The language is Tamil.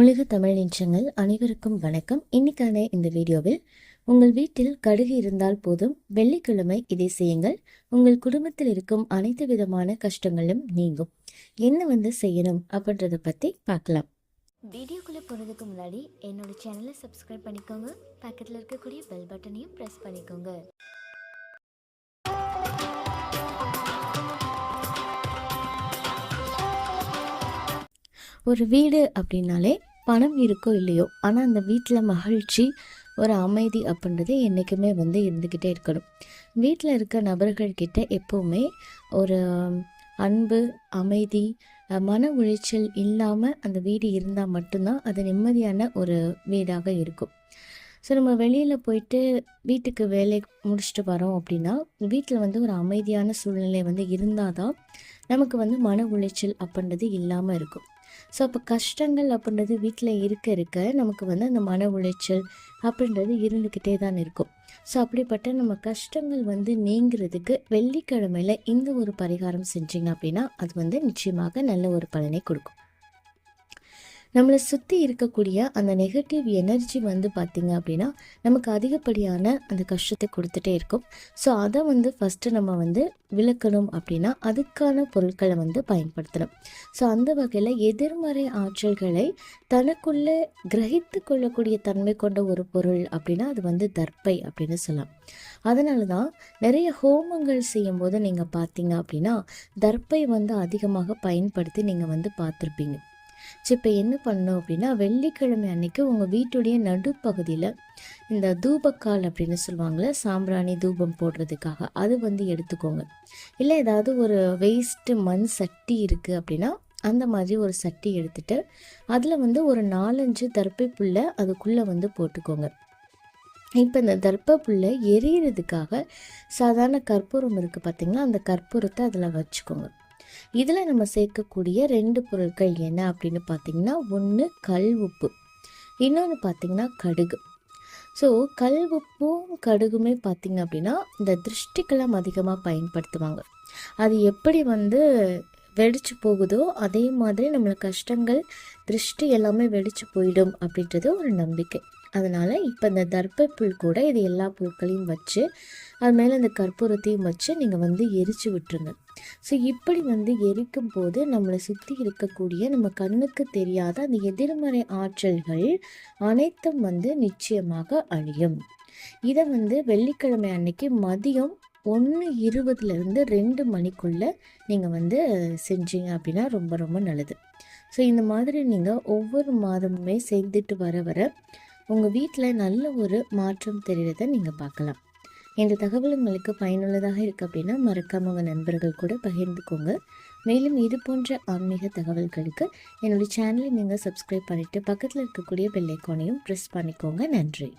உலக தமிழ் நெஞ்சங்கள் அனைவருக்கும் வணக்கம். இன்னைக்கான இந்த வீடியோவில் உங்கள் வீட்டில் கடுகு இருந்தால் போதும் வெள்ளிக்கிழமை இதை செய்யுங்கள். உங்கள் குடும்பத்தில் இருக்கும் அனைத்து விதமான கஷ்டங்களும் நீங்கும். என்ன வந்து செய்யணும் அப்படின்றத பற்றி பார்க்கலாம். வீடியோக்குள்ளே போகிறதுக்கு முன்னாடி என்னோட சேனலை சப்ஸ்கிரைப் பண்ணிக்கோங்க. பக்கத்தில் இருக்கக்கூடிய பெல் பட்டனையும் ப்ரெஸ் பண்ணிக்கோங்க. ஒரு வீடு அப்படின்னாலே பணம் இருக்கோ இல்லையோ ஆனால் அந்த வீட்டில் மகிழ்ச்சி ஒரு அமைதி அப்படின்றது என்றைக்குமே வந்து இருந்துக்கிட்டே இருக்கணும். வீட்டில் இருக்க நபர்கள்கிட்ட எப்போவுமே ஒரு அன்பு அமைதி மன உளைச்சல் இல்லாமல் அந்த வீடு இருந்தால் மட்டும்தான் அது நிம்மதியான ஒரு வீடாக இருக்கும். ஸோ நம்ம வெளியில் போயிட்டு வீட்டுக்கு வேலை முடிச்சுட்டு வரோம் அப்படின்னா வீட்டில் வந்து ஒரு அமைதியான சூழ்நிலை வந்து இருந்தால் தான் நமக்கு வந்து மன உளைச்சல் அப்படின்றது இல்லாமல் இருக்கும். ஸோ அப்போ கஷ்டங்கள் அப்படின்றது வீட்டில் இருக்க இருக்க நமக்கு வந்து அந்த மன உளைச்சல் அப்படின்றது இருந்துக்கிட்டே தான் இருக்கும். ஸோ அப்படிப்பட்ட நம்ம கஷ்டங்கள் வந்து நீங்கிறதுக்கு வெள்ளிக்கிழமையில இந்த ஒரு பரிகாரம் செஞ்சீங்க அப்படின்னா அது வந்து நிச்சயமாக நல்ல ஒரு பலனை கொடுக்கும். நம்மளை சுற்றி இருக்கக்கூடிய அந்த நெகட்டிவ் எனர்ஜி வந்து பார்த்திங்க அப்படின்னா நமக்கு அதிகப்படியான அந்த கஷ்டத்தை கொடுத்துட்டே இருக்கும். ஸோ அதை வந்து ஃபஸ்ட்டு நம்ம வந்து விளக்கணும் அப்படின்னா அதுக்கான பொருட்களை வந்து பயன்படுத்தணும். ஸோ அந்த வகையில் எதிர்மறை ஆற்றல்களை தனக்குள்ளே கிரகித்து கொள்ளக்கூடிய தன்மை கொண்ட ஒரு பொருள் அப்படின்னா அது வந்து தர்ப்பை அப்படின்னு சொல்லலாம். அதனால தான் நிறைய ஹோமங்கள் செய்யும்போது நீங்கள் பார்த்தீங்க அப்படின்னா தர்ப்பை வந்து அதிகமாக பயன்படுத்தி நீங்கள் வந்து பார்த்துருப்பீங்க ஸோ இப்போ என்ன பண்ணணும் அப்படின்னா வெள்ளிக்கிழமை அன்னைக்கு உங்கள் வீட்டுடைய நடுப்பகுதியில் இந்த தூபக்கால் அப்படின்னு சொல்லுவாங்கள்ல சாம்பிராணி தூபம் போடுறதுக்காக அது வந்து எடுத்துக்கோங்க. இல்லை ஏதாவது ஒரு வேஸ்ட்டு மண் சட்டி இருக்குது அப்படின்னா அந்த மாதிரி ஒரு சட்டி எடுத்துட்டு அதில் வந்து ஒரு நாலஞ்சு தர்ப்பை புல்லை அதுக்குள்ளே வந்து போட்டுக்கோங்க. இப்போ இந்த தர்ப்ப புல்லை எரியறதுக்காக சாதாரண கற்பூரம் இருக்குது பார்த்திங்கன்னா அந்த கற்பூரத்தை அதில் வச்சுக்கோங்க. இதில் நம்ம சேர்க்கக்கூடிய ரெண்டு பொருட்கள் என்ன அப்படின்னு பார்த்தீங்கன்னா ஒன்று கல் உப்பு இன்னொன்று பார்த்திங்கன்னா கடுகு. ஸோ கல் உப்பும் கடுகுமே பார்த்திங்க அப்படின்னா இந்த திருஷ்டிக்கெல்லாம் அதிகமாக பயன்படுத்துவாங்க. அது எப்படி வந்து வெடிச்சு போகுதோ அதே மாதிரி நம்மளுக்கு கஷ்டங்கள் திருஷ்டி எல்லாமே வெடிச்சு போயிடும் அப்படின்றது ஒரு நம்பிக்கை. அதனால் இப்போ இந்த தர்ப்பை புல் கூட இது எல்லா புல்களையும் வச்சு அது மேலே இந்த கற்பூரத்தையும் வச்சு நீங்கள் வந்து எரிச்சு விட்டுருங்க. ஸோ இப்படி வந்து எரிக்கும் போது நம்மளை சுற்றி இருக்கக்கூடிய நம்ம கண்ணுக்கு தெரியாத அந்த எதிர்மறை ஆற்றல்கள் அனைத்தும் வந்து நிச்சயமாக அழியும். இதை வந்து வெள்ளிக்கிழமை அன்னைக்கு மதியம் ஒன்று இருபதுலேருந்து ரெண்டு மணிக்குள்ளே நீங்கள் வந்து செஞ்சீங்க அப்படின்னா ரொம்ப ரொம்ப நல்லது. ஸோ இந்த மாதிரி நீங்கள் ஒவ்வொரு மாதமுமே செய்துட்டு வர வர உங்கள் வீட்டில் நல்ல ஒரு மாற்றம் தெரிகிறத நீங்கள் பார்க்கலாம் இந்த தகவல் உங்களுக்கு பயனுள்ளதாக இருக்குது அப்படின்னா மறக்காம உங்கள் நண்பர்கள் கூட பகிர்ந்துக்கோங்க. மேலும் இது போன்ற ஆன்மீக தகவல்களுக்கு என்னுடைய சேனலை நீங்கள் சப்ஸ்கிரைப் பண்ணிவிட்டு பக்கத்தில் இருக்கக்கூடிய பெல்லைக்கானையும் ப்ரெஸ் பண்ணிக்கோங்க. நன்றி.